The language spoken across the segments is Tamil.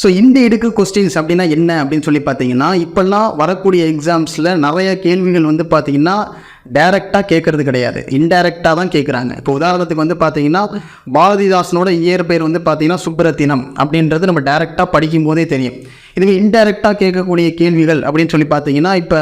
ஸோ இந்த இடுக்கு கொஸ்டின்ஸ் அப்படின்னா என்ன அப்படின்னு சொல்லி பார்த்தீங்கன்னா இப்போல்லாம் வரக்கூடிய எக்ஸாம்ஸில் நிறைய கேள்விகள் வந்து பார்த்தீங்கன்னா டைரெக்டாக கேட்குறது கிடையாது. இன்டைரக்டாக தான் கேட்குறாங்க. இப்போ உதாரணத்துக்கு வந்து பார்த்தீங்கன்னா பாரதிதாசனோட இயற்பெயர் வந்து பார்த்தீங்கன்னா சுப்ரத்தினம் அப்படின்றது நம்ம டைரெக்டாக படிக்கும் போதே தெரியும். இதுவே இன்டைரக்டாக கேட்கக்கூடிய கேள்விகள் அப்படின்னு சொல்லி பார்த்தீங்கன்னா இப்போ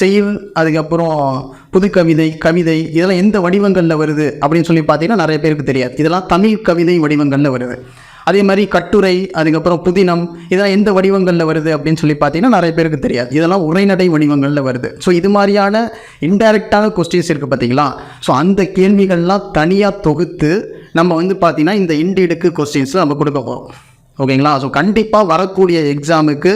செய்யுள் அதுக்கப்புறம் புதுக்கவிதை கவிதை இதெல்லாம் எந்த வடிவங்களில் வருது அப்படின்னு சொல்லி பார்த்தீங்கன்னா நிறைய பேருக்கு தெரியாது. இதெல்லாம் தமிழ் கவிதை வடிவங்களில் வருது. அதே மாதிரி கட்டுரை அதுக்கப்புறம் புதினம் இதெல்லாம் எந்த வடிவங்களில் வருது அப்படின்னு சொல்லி பார்த்தீங்கன்னா நிறைய பேருக்கு தெரியாது. இதெல்லாம் உரைநடை வடிவங்களில் வருது. ஸோ இது மாதிரியான இன்டைரக்டான கொஸ்டின்ஸ் இருக்குது பார்த்தீங்களா? ஸோ அந்த கேள்விகள்லாம் தனியாக தொகுத்து நம்ம வந்து பார்த்திங்கன்னா இந்த இண்டீடுக்கு கொஸ்டின்ஸ் நம்ம கொடுக்க போகிறோம் ஓகேங்களா? ஸோ கண்டிப்பாக வரக்கூடிய எக்ஸாமுக்கு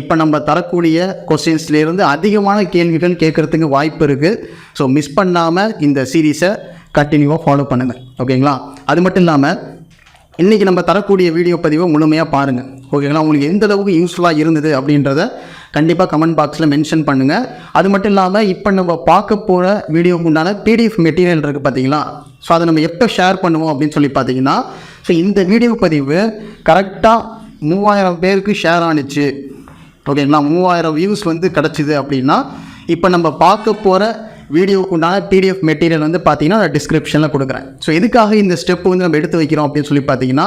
இப்போ நம்ம தரக்கூடிய கொஸ்டின்ஸ்லேருந்து அதிகமான கேள்விகள் கேட்குறதுக்கு வாய்ப்பு இருக்குது ஸோ மிஸ் பண்ணாமல் இந்த சீரீஸை கண்டினியூவாக ஃபாலோ பண்ணுங்கள் ஓகேங்களா? அது மட்டும் இல்லாமல் இன்றைக்கி நம்ம தரக்கூடிய வீடியோ பதிவை முழுமையாக பாருங்கள் ஓகேங்களா உங்களுக்கு எந்த அளவுக்கு யூஸ்ஃபுல்லாக இருந்தது அப்படின்றத கண்டிப்பாக கமெண்ட் பாக்ஸில் மென்ஷன் பண்ணுங்கள் அது மட்டும் இல்லாமல் இப்போ நம்ம பார்க்க போகிற வீடியோக்கு உண்டான பிடிஎஃப் மெட்டீரியல் இருக்குது பார்த்தீங்களா ஸோ அதை நம்ம எப்போ ஷேர் பண்ணுவோம் அப்படின்னு சொல்லி பார்த்தீங்கன்னா ஸோ இந்த வீடியோ பதிவு கரெக்டாக மூவாயிரம் பேருக்கு ஷேர் ஆணுச்சு ஓகேங்களா மூவாயிரம் வியூஸ் வந்து கிடச்சிது அப்படின்னா இப்போ நம்ம பார்க்க போகிற வீடியோக்கு உண்டான பிடிஎஃப் மெட்டீரியல் வந்து பார்த்தீங்கன்னா நான் டிஸ்கிரிப்ஷனில் கொடுக்குறேன். ஸோ எதுக்காக இந்த ஸ்டெப் வந்து நம்ம எடுத்து வைக்கிறோம் அப்படின்னு சொல்லி பார்த்தீங்கன்னா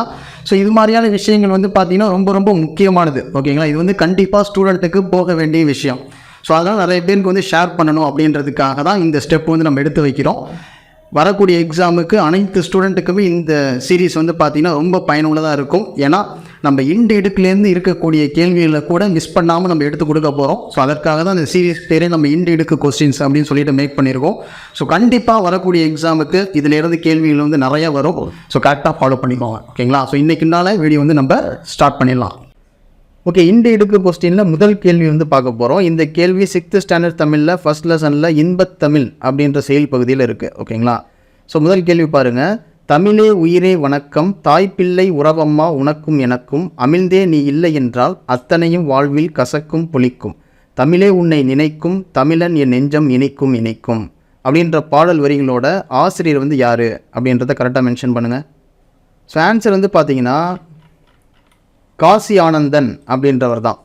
ஸோ இது மாதிரியான விஷயங்கள் வந்து பார்த்தீங்கன்னா ரொம்ப ரொம்ப முக்கியமானது. ஓகேங்களா இது வந்து கண்டிப்பாக ஸ்டூடெண்ட்டுக்கு போக வேண்டிய விஷயம். ஸோ அதனால் நிறைய பேருக்கு வந்து ஷேர் பண்ணணும் அப்படின்றதுக்காக தான் இந்த ஸ்டெப் வந்து நம்ம எடுத்து வைக்கிறோம். வரக்கூடிய எக்ஸாமுக்கு அனைத்து ஸ்டூடெண்ட்டுக்குமே இந்த சீரீஸ் வந்து பார்த்திங்கன்னா ரொம்ப பயனுள்ளதாக இருக்கும். ஏன்னா நம்ம இண்டு எடுக்குலேருந்து இருக்கக்கூடிய கேள்விகளை கூட மிஸ் பண்ணாமல் நம்ம எடுத்து கொடுக்க போகிறோம் ஸோ அதற்காக தான் இந்த சீரீஸ் பேரே நம்ம இண்டு எடுக்கு கொஸ்டின்ஸ் அப்படின்னு சொல்லிட்டு மேக் பண்ணியிருக்கோம். ஸோ கண்டிப்பாக வரக்கூடிய எக்ஸாமுக்கு இதிலேருந்து கேள்விகள் வந்து நிறையா வரும். ஸோ கரெக்டாக ஃபாலோ பண்ணிக்கோங்க. ஓகேங்களா ஸோ இன்றைக்குனால வீடியோ வந்து நம்ம ஸ்டார்ட் பண்ணிடலாம். ஓகே இந்த இடுக்கு கொஸ்டினில் முதல் கேள்வி வந்து பார்க்க போகிறோம் இந்த கேள்வி சிக்ஸ்த் ஸ்டாண்டர்ட் தமிழில் ஃபர்ஸ்ட் லெசனில் இன்பத் தமிழ் அப்படின்ற செயல் பகுதியில் இருக்குது ஓகேங்களா ஸோ முதல் கேள்வி பாருங்கள் தமிழே உயிரே வணக்கம் தாய்ப்பிள்ளை உறவம்மா உனக்கும் எனக்கும் அமிழ்ந்தே நீ இல்லை என்றால் அத்தனையும் வாழ்வில் கசக்கும் புளிக்கும். தமிழே உன்னை நினைக்கும் தமிழன் என் நெஞ்சம் இணைக்கும் இணைக்கும் அப்படின்ற பாடல் வரிகளோட ஆசிரியர் வந்து யார்? அப்படின்றத கரெக்டாக மென்ஷன் பண்ணுங்கள் ஸோ ஆன்சர் வந்து பார்த்தீங்கன்னா காசி ஆனந்தன் அப்படின்றவர் தான்.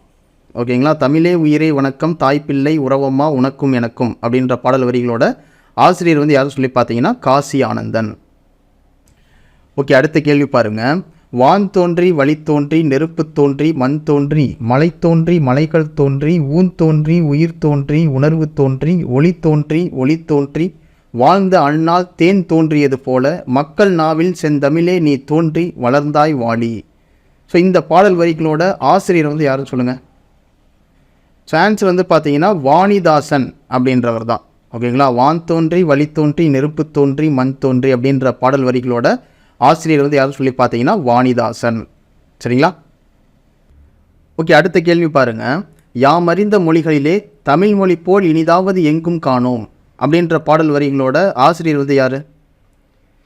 ஓகேங்களா தமிழே உயிரே வணக்கம் தாய்ப்பிள்ளை உறவம்மா உனக்கும் எனக்கும் அப்படின்ற பாடல் வரிகளோட ஆசிரியர் வந்து யாரும் சொல்லி பார்த்தீங்கன்னா காசி ஆனந்தன் ஓகே அடுத்த கேள்வி பாருங்கள் வான் தோன்றி வழி தோன்றி நெருப்பு தோன்றி மண் தோன்றி மலை தோன்றி மலைகள் தோன்றி ஊன் தோன்றி உயிர் தோன்றி உணர்வு தோன்றி ஒளி தோன்றி ஒளி தோன்றி வாழ்ந்த அண்ணால் தேன் தோன்றியது போல மக்கள் நாவில் செந்தமிழே நீ தோன்றி வளர்ந்தாய் வாழி ஸோ இந்த பாடல் வரிகளோட ஆசிரியர் வந்து யாருன்னு சொல்லுங்கள் ஸோ ஆன்சர் வந்து பார்த்தீங்கன்னா வாணிதாசன் அப்படின்றவர் தான். ஓகேங்களா வான் தோன்றி வழி தோன்றி நெருப்பு தோன்றி மண் தோன்றி அப்படின்ற பாடல் வரிகளோட ஆசிரியர் வந்து யாரும் சொல்லி பார்த்தீங்கன்னா வாணிதாசன். சரிங்களா? ஓகே அடுத்த கேள்வி பாருங்கள் யாமறிந்த மொழிகளிலே தமிழ் மொழி போல் இனிதாவது எங்கும் காணோம் அப்படின்ற பாடல் வரிகளோட ஆசிரியர் வந்து யார்?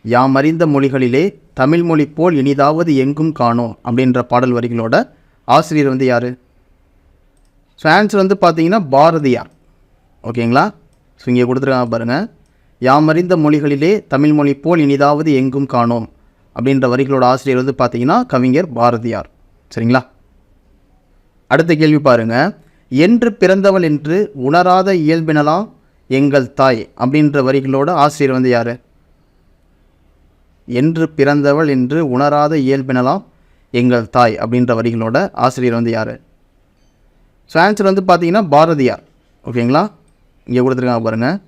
யாம் அறிந்த மொழிகளிலே தமிழ் மொழி போல் இனிதாவது எங்கும் காணோம் அப்படின்ற பாடல் வரிகளோட ஆசிரியர் வந்து யார்? ஸோ ஆன்சர் வந்து பார்த்தீங்கன்னா பாரதியார். ஓகேங்களா? ஸோ இங்கே கொடுத்துருக்காங்க பாருங்கள் யாமறிந்த மொழிகளிலே தமிழ் மொழி போல் இனிதாவது எங்கும் காணோம் அப்படின்ற வரிகளோட ஆசிரியர் வந்து பார்த்தீங்கன்னா கவிஞர் பாரதியார். சரிங்களா? அடுத்த கேள்வி பாருங்க. என்று பிறந்தவள் என்று உணராத இயல்பினலாம் எங்கள் தாய் அப்படின்ற வரிகளோட ஆசிரியர் வந்து யார்? என்று பிறந்தவள் என்று உணராத இயல்பினலாம் எங்கள் தாய் அப்படின்ற வரிகளோட ஆசிரியர் வந்து யார்? ஸோ ஆன்சர் வந்து பார்த்தீங்கன்னா பாரதியார். ஓகேங்களா? இங்கே கொடுத்துருக்காங்க பாருங்கள்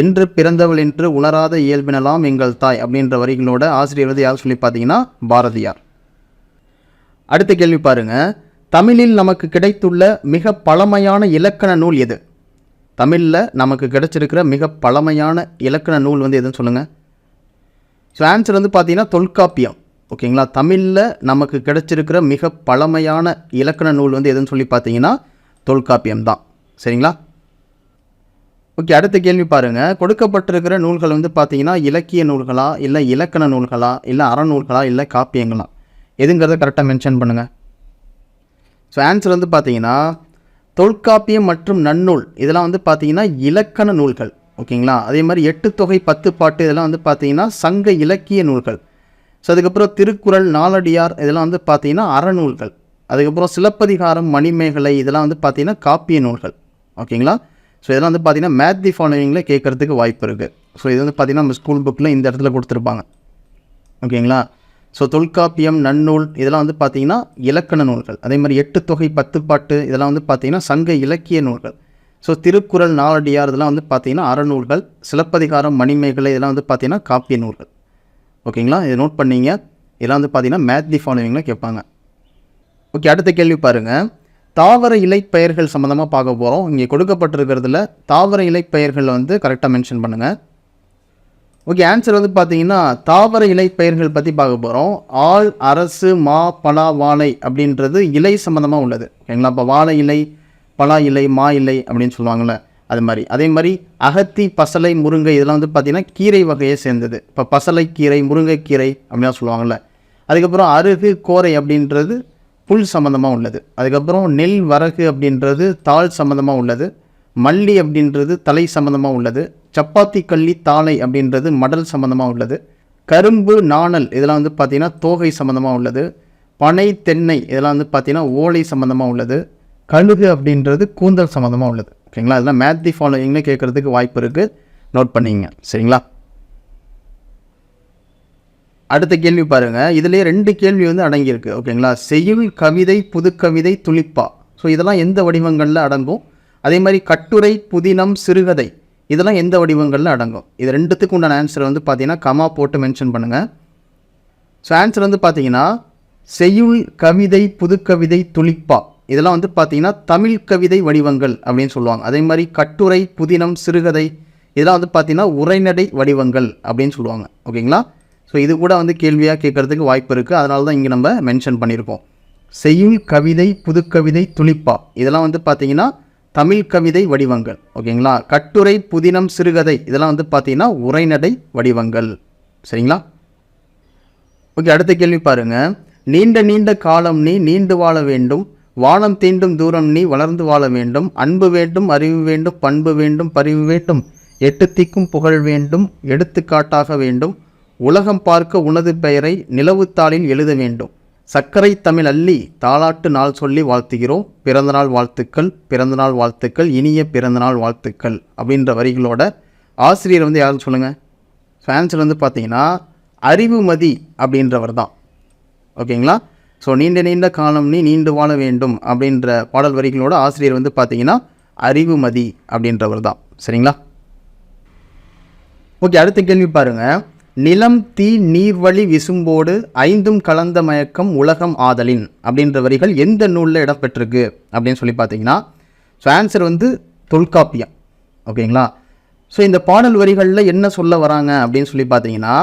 என்று பிறந்தவள் என்று உணராத இயல்பினலாம் எங்கள் தாய் அப்படின்ற வரிகளோட ஆசிரியர் வந்து யார் சொல்லி பார்த்தீங்கன்னா பாரதியார். அடுத்த கேள்வி பாருங்க. தமிழில் நமக்கு கிடைத்துள்ள மிக பழமையான இலக்கண நூல் எது? தமிழில் நமக்கு கிடைச்சிருக்கிற மிக பழமையான இலக்கண நூல் வந்து எதுன்னு சொல்லுங்கள் ஸோ ஆன்சர் வந்து பார்த்தீங்கன்னா தொல்காப்பியம். ஓகேங்களா? தமிழில் நமக்கு கிடைச்சிருக்கிற மிக பழமையான இலக்கண நூல் வந்து எதுன்னு சொல்லி பார்த்தீங்கன்னா தொல்காப்பியம் தான் சரிங்களா? ஓகே அடுத்த கேள்வி பாருங்கள் கொடுக்கப்பட்டிருக்கிற நூல்கள் வந்து பார்த்தீங்கன்னா இலக்கிய நூல்களா இல்லை இலக்கண நூல்களா இல்லை அறநூல்களா இல்லை காப்பியங்களா? எதுங்கிறத கரெக்டாக மென்ஷன் பண்ணுங்கள் ஸோ ஆன்சர் வந்து பார்த்தீங்கன்னா தொல்காப்பியம் மற்றும் நன்னூல் இதெல்லாம் வந்து பார்த்தீங்கன்னா இலக்கண நூல்கள். ஓகேங்களா? அதே மாதிரி எட்டு தொகை பத்து பாட்டு இதெல்லாம் வந்து பார்த்தீங்கன்னா சங்க இலக்கிய நூல்கள். ஸோ அதுக்கப்புறம் திருக்குறள் நாலடியார் இதெல்லாம் வந்து பார்த்தீங்கன்னா அறநூல்கள். அதுக்கப்புறம் சிலப்பதிகாரம் மணிமேகலை இதெல்லாம் வந்து பார்த்தீங்கன்னா காப்பிய நூல்கள். ஓகேங்களா? ஸோ இதெல்லாம் வந்து பார்த்தீங்கன்னா மேத் தி ஃபாலோவிங்கில் கேட்குறதுக்கு வாய்ப்பு இருக்குது ஸோ இது வந்து பார்த்தீங்கன்னா நம்ம ஸ்கூல் புக்கில் இந்த இடத்துல கொடுத்துருப்பாங்க. ஓகேங்களா? ஸோ தொல்காப்பியம் நன்னூல் இதெல்லாம் வந்து பார்த்தீங்கன்னா இலக்கண நூல்கள். அதே மாதிரி எட்டு தொகை பத்து பாட்டு இதெல்லாம் வந்து பார்த்தீங்கன்னா சங்க இலக்கிய நூல்கள். ஸோ திருக்குறள் நாலடியார் இதெல்லாம் வந்து பார்த்தீங்கன்னா அறநூல்கள். சிலப்பதிகாரம் மணிமேகலை இதெல்லாம் வந்து பார்த்தீங்கன்னா காப்பிய நூல்கள். ஓகேங்களா? இதை நோட் பண்ணிங்க. இதெல்லாம் வந்து பார்த்தீங்கன்னா மேத் தி ஃபாலோவிங்கில் கேட்பாங்க. ஓகே அடுத்த கேள்வி பாருங்கள் தாவர இலை பெயர்கள் சம்மந்தமாக பார்க்க போகிறோம் இங்கே கொடுக்கப்பட்டிருக்கிறதுல தாவர இலை பெயர்கள் வந்து கரெக்டாக மென்ஷன் பண்ணுங்கள் ஓகே ஆன்சர் வந்து பார்த்தீங்கன்னா தாவர இலை பற்றி பார்க்க போகிறோம் ஆள் அரசு மா பலா வாழை அப்படின்றது இலை சம்மந்தமாக உள்ளது. ஓகேங்களா இப்போ வாழை இலை பலா இலை மா இலை அப்படின்னு சொல்லுவாங்கள்ல அது மாதிரி. அதே மாதிரி அகத்தி பசலை முருங்கை இதெல்லாம் வந்து பார்த்திங்கன்னா கீரை வகையை சேர்ந்தது. இப்போ பசலை கீரை முருங்கைக்கீரை அப்படிலாம் சொல்லுவாங்கள்ல அதுக்கப்புறம் அருகு கோரை அப்படின்றது புல் சம்மந்தமாக உள்ளது. அதுக்கப்புறம் நெல் வரகு அப்படின்றது தாள் சம்மந்தமாக உள்ளது. மல்லி அப்படின்றது தலை சம்மந்தமாக உள்ளது. சப்பாத்தி கள்ளி தாளை அப்படின்றது மடல் சம்மந்தமாக உள்ளது. கரும்பு நாணல் இதெல்லாம் வந்து பார்த்திங்கன்னா தோகை சம்மந்தமாக உள்ளது. பனை தென்னை இதெல்லாம் வந்து பார்த்திங்கன்னா ஓலை சம்மந்தமாக உள்ளது. கழுகு அப்படின்றது கூந்தல் சம்மந்தமாக உள்ளது. ஓகேங்களா? அதெல்லாம் மேத் தி ஃபாலோயிங்னு கேட்குறதுக்கு வாய்ப்பு இருக்குது நோட் பண்ணிங்க. சரிங்களா? அடுத்த கேள்வி பாருங்கள் இதுலேயே ரெண்டு கேள்வி வந்து அடங்கியிருக்கு. ஓகேங்களா? செய்யுள் கவிதை புதுக்கவிதை துளிப்பா. ஸோ இதெல்லாம் எந்த வடிவங்களில் அடங்கும்? அதே மாதிரி கட்டுரை புதினம் சிறுகதை. இதெல்லாம் எந்த வடிவங்களில் அடங்கும்? இது ரெண்டுத்துக்கு உண்டான ஆன்சர் வந்து பார்த்தீங்கன்னா கமா போட்டு மென்ஷன் பண்ணுங்கள் ஸோ ஆன்சர் வந்து பார்த்தீங்கன்னா செய்யுள் கவிதை புதுக்கவிதை துளிப்பா. இதெல்லாம் வந்து பார்த்தீங்கன்னா தமிழ் கவிதை வடிவங்கள் அப்படின்னு சொல்லுவாங்க. அதே மாதிரி கட்டுரை புதினம் சிறுகதை இதெல்லாம் வந்து பார்த்தீங்கன்னா உரைநடை வடிவங்கள் அப்படின்னு சொல்லுவாங்க. ஓகேங்களா? ஸோ இது கூட வந்து கேள்வியாக கேட்குறதுக்கு வாய்ப்பு இருக்குது அதனால தான் இங்கே நம்ம மென்ஷன் பண்ணியிருக்கோம் செய்யுள் கவிதை புதுக்கவிதை துளிப்பா இதெல்லாம் வந்து பார்த்தீங்கன்னா தமிழ் கவிதை வடிவங்கள். ஓகேங்களா? கட்டுரை புதினம் சிறுகதை. இதெல்லாம் வந்து பார்த்தீங்கன்னா உரைநடை வடிவங்கள். சரிங்களா? ஓகே அடுத்த கேள்வி பாருங்க. நீண்ட நீண்ட காலம் நீ நீண்டு வாழ வேண்டும். வானம் தீண்டும் தூரம் நீ வளர்ந்து வாழ வேண்டும். அன்பு வேண்டும் அறிவு வேண்டும் பண்பு வேண்டும் பரிவு வேண்டும். எட்டு திக்கும் புகழ் வேண்டும். எடுத்துக்காட்டாக வேண்டும். உலகம் பார்க்க உனது பெயரை நிலவுத்தாளில் எழுத வேண்டும். சர்க்கரை தமிழ் அள்ளி தாளாட்டு நாள் சொல்லி வாழ்த்துகிறோம். பிறந்தநாள் வாழ்த்துக்கள் பிறந்தநாள் வாழ்த்துக்கள் இனிய பிறந்தநாள் வாழ்த்துக்கள் அப்படின்ற வரிகளோட ஆசிரியர் வந்து யாரும் சொல்லுங்கள் ஃபேன்ஸில் வந்து பார்த்தீங்கன்னா அறிவுமதி அப்படின்றவர் தான். ஓகேங்களா? ஸோ நீண்ட நீண்ட காலம் நீ நீண்டு வாழ வேண்டும் அப்படின்ற பாடல் வரிகளோட ஆசிரியர் வந்து பார்த்தீங்கன்னா அறிவுமதி அப்படின்றவர் தான். சரிங்களா? ஓகே அடுத்த கேள்வி பாருங்கள் நிலம் தீ நீர்வழி விசும்போடு ஐந்தும் கலந்த மயக்கம் உலகம் ஆதலின் அப்படின்ற வரிகள் எந்த நூலில் இடம்பெற்றிருக்கு அப்படின்னு சொல்லி பார்த்தீங்கன்னா ஸோ ஆன்சர் வந்து தொல்காப்பியம். ஓகேங்களா? ஸோ இந்த பாடல் வரிகளில் என்ன சொல்ல வராங்க அப்படின்னு சொல்லி பார்த்தீங்கன்னா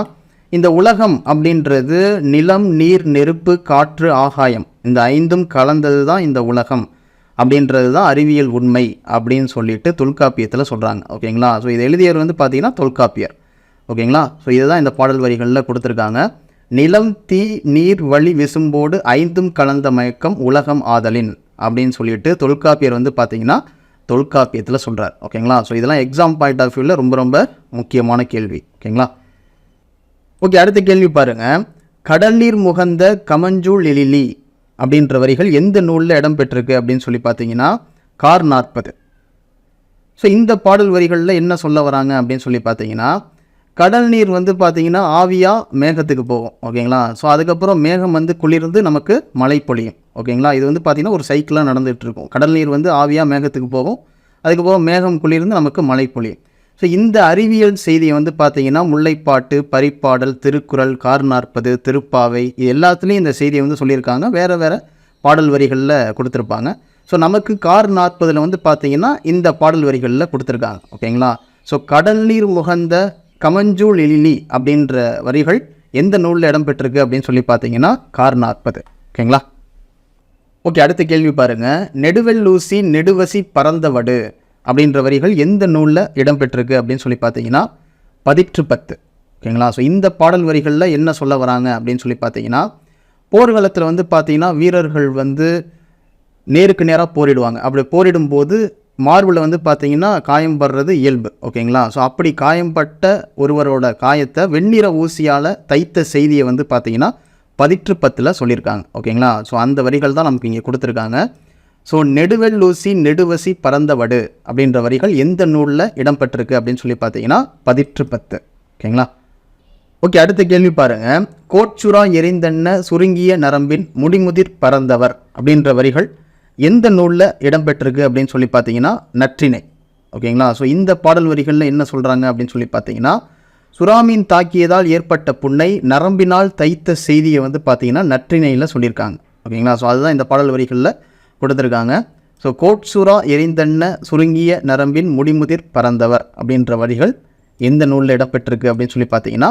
இந்த உலகம் அப்படின்றது நிலம் நீர் நெருப்பு காற்று ஆகாயம். இந்த ஐந்தும் கலந்தது தான் இந்த உலகம் அப்படின்றது தான் அறிவியல் உண்மை அப்படின்னு சொல்லிட்டு தொல்காப்பியத்தில் சொல்கிறாங்க ஓகேங்களா? ஸோ இதை எழுதியவர் வந்து பார்த்தீங்கன்னா தொல்காப்பியர். ஓகேங்களா? ஸோ இதுதான் இந்த பாடல் வரிகளில் கொடுத்துருக்காங்க. நிலம் தீ நீர் வழி விசும்போடு ஐந்தும் கலந்த மயக்கம் உலகம் ஆதலின் அப்படின்னு சொல்லிட்டு தொல்காப்பியர் வந்து பார்த்தீங்கன்னா தொல்காப்பியத்தில் சொல்கிறார் ஓகேங்களா? ஸோ இதெல்லாம் எக்ஸாம் பாயிண்ட் ஆஃப் வியூவில் ரொம்ப ரொம்ப முக்கியமான கேள்வி. ஓகேங்களா? ஓகே அடுத்த கேள்வி பாருங்க. கடல் நீர் முகந்த கமஞ்சூல் எழிலி அப்படின்ற வரிகள் எந்த நூலில் இடம்பெற்றிருக்கு அப்படின்னு சொல்லி பார்த்தீங்கன்னா கார் நாற்பது. ஸோ இந்த பாடல் வரிகளில் என்ன சொல்ல வராங்க அப்படின்னு சொல்லி பார்த்தீங்கன்னா கடல் நீர் வந்து பார்த்திங்கன்னா ஆவியாக மேகத்துக்கு போகும் ஓகேங்களா? ஸோ அதுக்கப்புறம் மேகம் வந்து குளிர்ந்து நமக்கு மழை பொழியும் ஓகேங்களா? இது வந்து பார்த்திங்கன்னா ஒரு சைக்கிளாக நடந்துகிட்ருக்கும் கடல் நீர் வந்து ஆவியாக மேகத்துக்கு போகும் அதுக்கப்புறம் மேகம் குளிர்ந்து நமக்கு மழை பொழியும். ஸோ இந்த அறிவியல் செய்தியை வந்து பார்த்தீங்கன்னா முல்லைப்பாட்டு பரிப்பாடல் திருக்குறள் கார் நாற்பது திருப்பாவை இது எல்லாத்துலேயும் இந்த செய்தியை வந்து சொல்லியிருக்காங்க. வேறு வேறு பாடல் வரிகளில் கொடுத்துருப்பாங்க. ஸோ நமக்கு கார் நாற்பதில் வந்து பார்த்தீங்கன்னா இந்த பாடல் வரிகளில் கொடுத்துருக்காங்க ஓகேங்களா? ஸோ கடல் நீர் முகந்த கமஞ்சூல் எழிலி அப்படின்ற வரிகள் எந்த நூலில் இடம்பெற்றிருக்கு அப்படின்னு சொல்லி பார்த்தீங்கன்னா கார் நாற்பது ஓகேங்களா? ஓகே அடுத்த கேள்வி பாருங்கள் நெடுவெல்லூசி நெடுவசி பறந்தவடு அப்படின்ற வரிகள் எந்த நூலில் இடம்பெற்றிருக்கு அப்படின்னு சொல்லி பார்த்தீங்கன்னா பதிற்று பத்து ஓகேங்களா? ஸோ இந்த பாடல் வரிகளில் என்ன சொல்ல வராங்க அப்படின்னு சொல்லி பார்த்தீங்கன்னா போர்க்களத்தில் வந்து பார்த்தீங்கன்னா வீரர்கள் வந்து நேருக்கு நேராக போரிடுவாங்க. அப்படி போரிடும்போது மார்பில் வந்து பார்த்தீங்கன்னா காயம் படுறது இயல்பு ஓகேங்களா? ஸோ அப்படி காயம்பட்ட ஒருவரோட காயத்தை வெண்ணிற ஊசியால் தைத்த செய்தியை வந்து பார்த்தீங்கன்னா பதிற்று பத்தில் சொல்லியிருக்காங்க ஓகேங்களா? ஸோ அந்த வரிகள் தான் நமக்கு இங்கே கொடுத்துருக்காங்க. ஸோ நெடுவெல்லூசி நெடுவசி பறந்தவடு அப்படின்ற வரிகள் எந்த நூலில் இடம்பெற்றிருக்கு அப்படின்னு சொல்லி பார்த்தீங்கன்னா பதிற்று பத்து ஓகேங்களா? ஓகே அடுத்த கேள்வி பாருங்கள் கோட்சுரா எரிந்தென்ன சுருங்கிய நரம்பின் முடிமுதிர் பறந்தவர் அப்படின்ற வரிகள் எந்த நூலில் இடம்பெற்றிருக்கு அப்படின்னு சொல்லி பார்த்தீங்கன்னா நற்றிணை. ஓகேங்களா? ஸோ இந்த பாடல் வரிகளில் என்ன சொல்கிறாங்க அப்படின்னு சொல்லி பார்த்தீங்கன்னா சுறாமீன் தாக்கியதால் ஏற்பட்ட புண்ணை நரம்பினால் தைத்த செய்தியை வந்து பார்த்தீங்கன்னா நற்றிணையில் சொல்லியிருக்காங்க. ஓகேங்களா? ஸோ அதுதான் இந்த பாடல் வரிகளில் கொடுத்துருக்காங்க. ஸோ கோட்சுரா எரிந்தண்ண சுருங்கிய நரம்பின் முடிமுதிர் பறந்தவர் அப்படின்ற வரிகள் எந்த நூலில் இடம்பெற்றிருக்கு அப்படின்னு சொல்லி பார்த்தீங்கன்னா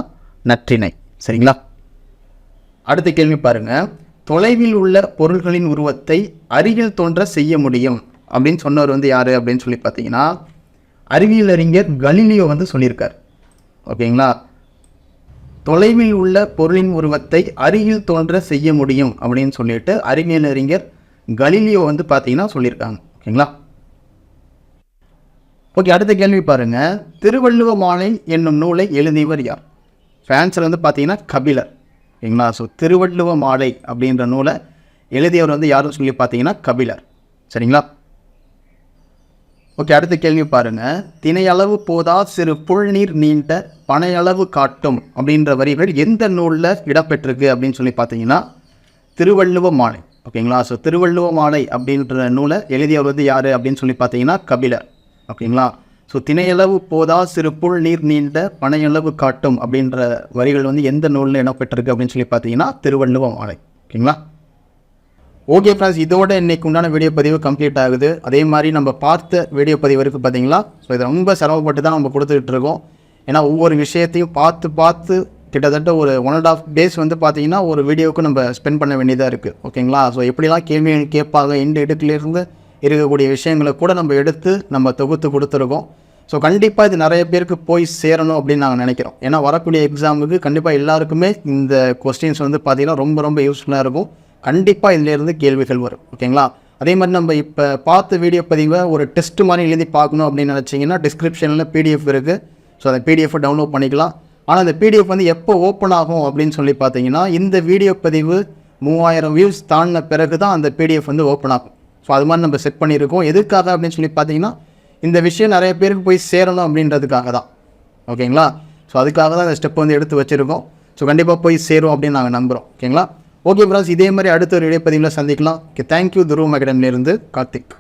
நற்றிணை. சரிங்களா? அடுத்த கேள்வி பாருங்கள் தொலைவில் உள்ள பொருள்களின் உருவத்தை அருகில் தோன்ற செய்ய முடியும். அப்படின்னு சொன்னவர் வந்து யார் அப்படின்னு சொல்லி பார்த்தீங்கன்னா அறிவியல் அறிஞர் கலீலியோ வந்து சொல்லியிருக்கார். ஓகேங்களா? தொலைவில் உள்ள பொருளின் உருவத்தை அருகில் தோன்ற செய்ய முடியும் அப்படின்னு சொல்லிட்டு அறிவியல் அறிஞர் கலீலியோ வந்து பார்த்தீங்கன்னா சொல்லியிருக்காங்க. ஓகேங்களா? ஓகே அடுத்த கேள்வி பாருங்கள் திருவள்ளுவ மாலை என்னும் நூலை எழுதியவர் யார்? ஃபேன்சர் வந்து பார்த்தீங்கன்னா கபிலர். ஓகேங்களா ஸோ திருவள்ளுவ மாலை அப்படின்ற நூலை எழுதியவர் வந்து யாரும் சொல்லி பார்த்தீங்கன்னா கபிலர். சரிங்களா? ஓகே அடுத்த கேள்வி பாருங்கள் திணையளவு போதா சிறு புல்நீர் நீண்ட பனையளவு காட்டும் அப்படின்ற வரிகள் எந்த நூலில் இடம்பெற்றிருக்கு அப்படின்னு சொல்லி பார்த்தீங்கன்னா திருவள்ளுவ மாலை. ஓகேங்களா? ஸோ திருவள்ளுவ மாலை அப்படின்ற நூலை எழுதியவர் வந்து யார் அப்படின்னு சொல்லி பார்த்தீங்கன்னா கபிலர். ஓகேங்களா? ஸோ திணையளவு போதா சிறு புல் நீர் நீண்ட பனையளவு காட்டும் அப்படின்ற வரிகள் வந்து எந்த நூலில் இடம்பெற்றிருக்கு அப்படின்னு சொல்லி பார்த்தீங்கன்னா திருவள்ளுவம் ஆலை. ஓகேங்களா? ஓகே ஃப்ரெண்ட்ஸ் இதோட இன்னைக்கு உண்டான வீடியோ பதிவு கம்ப்ளீட் ஆகுது. அதே மாதிரி நம்ம பார்த்த வீடியோ பதிவு இருக்குது பார்த்தீங்களா? ஸோ இது ரொம்ப சிரமப்பட்டு தான் நம்ம கொடுத்துக்கிட்டு இருக்கோம். ஏன்னா ஒவ்வொரு விஷயத்தையும் பார்த்து பார்த்து கிட்டத்தட்ட ஒரு ஒன் அண்ட் ஆஃப் டேஸ் வந்து பார்த்தீங்கன்னா ஒரு வீடியோவுக்கு நம்ம ஸ்பெண்ட் பண்ண வேண்டியதாக இருக்குது ஓகேங்களா? ஸோ எப்படிலாம் கேள்வி கேட்பாங்க இந்த இடத்துலேருந்து இருக்கக்கூடிய விஷயங்களை கூட நம்ம எடுத்து நம்ம தொகுத்து கொடுத்துருக்கோம். ஸோ கண்டிப்பாக இது நிறைய பேருக்கு போய் சேரணும் அப்படின்னு நாங்கள் நினைக்கிறோம். ஏன்னா வரக்கூடிய எக்ஸாமுக்கு கண்டிப்பாக எல்லாருக்குமே இந்த கொஸ்டின்ஸ் வந்து பார்த்திங்கன்னா ரொம்ப ரொம்ப யூஸ்ஃபுல்லாக இருக்கும். கண்டிப்பாக இதிலேருந்து கேள்விகள் வரும். ஓகேங்களா அதே மாதிரி நம்ம இப்போ பார்த்த வீடியோ பதிவை ஒரு டெஸ்ட் மாதிரி எழுதி பார்க்கணும் அப்படின்னு நினச்சிங்கன்னா டிஸ்கிரிப்ஷனில் பிடிஎஃப் இருக்குது ஸோ அந்த பிடிஎஃப் டவுன்லோட் பண்ணிக்கலாம். ஆனால் அந்த பிடிஎஃப் வந்து எப்போ ஓப்பன் ஆகும் அப்படின்னு சொல்லி பார்த்தீங்கன்னா இந்த வீடியோ பதிவு மூவாயிரம் வியூஸ் தாண்டின பிறகு தான் அந்த பிடிஎஃப் வந்து ஓப்பன் ஆகும். ஸோ அது மாதிரி நம்ம செட் பண்ணியிருக்கோம். எதுக்காக அப்படின்னு சொல்லி பார்த்தீங்கன்னா இந்த விஷயம் நிறைய பேருக்கு போய் சேரணும் அப்படின்றதுக்காக தான். ஓகேங்களா? ஸோ அதுக்காக தான் இந்த ஸ்டெப் வந்து எடுத்து வச்சுருக்கோம். ஸோ கண்டிப்பாக போய் சேரும் அப்படின்னு நாங்கள் நம்புகிறோம் ஓகேங்களா? ஓகே ஃப்ரெண்ட்ஸ் இதே மாதிரி அடுத்த ஒரு இடைப்பதிவில் சந்திக்கலாம். ஓகே தேங்க்யூ துருவம் அகாடமிலேருந்து கார்த்திக்.